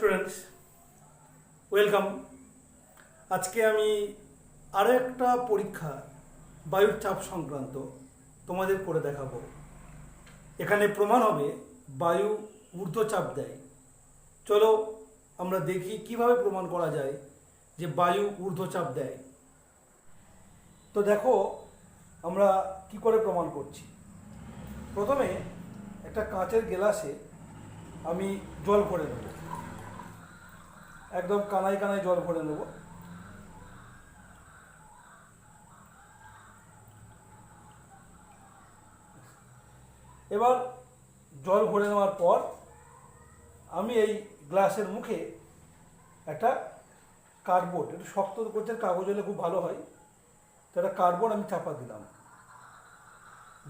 Students welcome আজকে আমি আরও একটা পরীক্ষা বায়ুর চাপ সংক্রান্ত তোমাদের করে দেখাবো। এখানে প্রমাণ হবে, বায়ু ঊর্ধ্বচাপ দেয়। চলো আমরা দেখি কীভাবে প্রমাণ করা যায় যে বায়ু ঊর্ধ্বচাপ দেয়। তো দেখো, আমরা কি করে প্রমাণ করছি? প্রথমে একটা কাঁচের গ্লাসে আমি জল করে নেব। একদম কানায় কানায় জল ভরে নেব। এবার জল ভরে নেওয়ার পর আমি এই গ্লাসের মুখে একটা কার্ডবোর্ড একটু শক্ত গোছের কাগজ হলে খুব ভালো হয়, তো একটা কার্ডবোর্ড আমি চাপা দিলাম।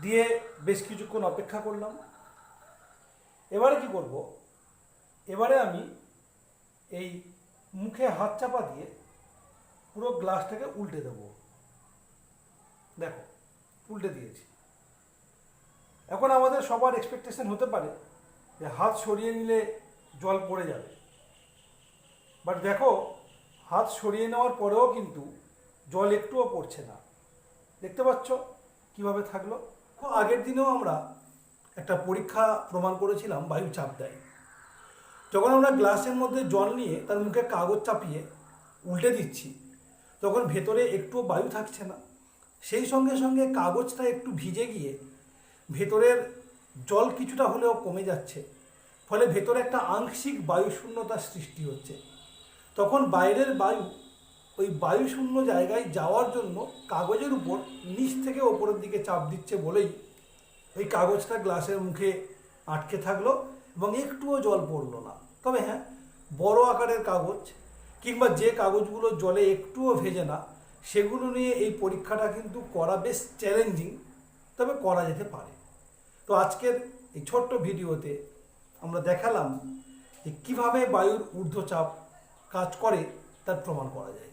দিয়ে বেশ কিছুক্ষণ অপেক্ষা করলাম। এবারে কি করব? এবারে আমি এই মুখে হাত চাপা দিয়ে পুরো গ্লাসটাকে উল্টে দেব। দেখো, উল্টে দিয়েছি। এখন আমাদের সবার এক্সপেকটেশন হতে পারে যে হাত সরিয়ে নিলে জল পড়ে যাবে। বাট দেখো, হাত সরিয়ে নেওয়ার পরেও কিন্তু জল একটুও পড়ছে না। দেখতে পাচ্ছ কীভাবে থাকল? আগের দিনেও আমরা একটা পরীক্ষা প্রমাণ করেছিলাম বায়ু চাপ দেয়। যখন আমরা গ্লাসের মধ্যে জল নিয়ে তার মুখে কাগজ চাপিয়ে উল্টে দিচ্ছি, তখন ভেতরে একটুও বায়ু থাকছে না। সেই সঙ্গে সঙ্গে কাগজটা একটু ভিজে গিয়ে ভেতরের জল কিছুটা হলেও কমে যাচ্ছে। ফলে ভেতরে একটা আংশিক বায়ু শূন্যতার সৃষ্টি হচ্ছে। তখন বাইরের বায়ু ওই বায়ু শূন্য জায়গায় যাওয়ার জন্য কাগজের উপর নিচ থেকে ওপরের দিকে চাপ দিচ্ছে বলেই ওই কাগজটা গ্লাসের মুখে আটকে থাকল। এবং একটুও জল পড়ল না। তবে হ্যাঁ বড় আকারের কাগজ কিংবা যে কাগজগুলো জলে একটুও ভেজে না, সেগুলো নিয়ে এই পরীক্ষাটা কিন্তু করা বেশ চ্যালেঞ্জিং তবে করা যেতে পারে। তো আজকের এই ছোট্ট ভিডিওতে আমরা দেখালাম যে কীভাবে বায়ুর ঊর্ধ্বচাপ কাজ করে, তার প্রমাণ করা যায়।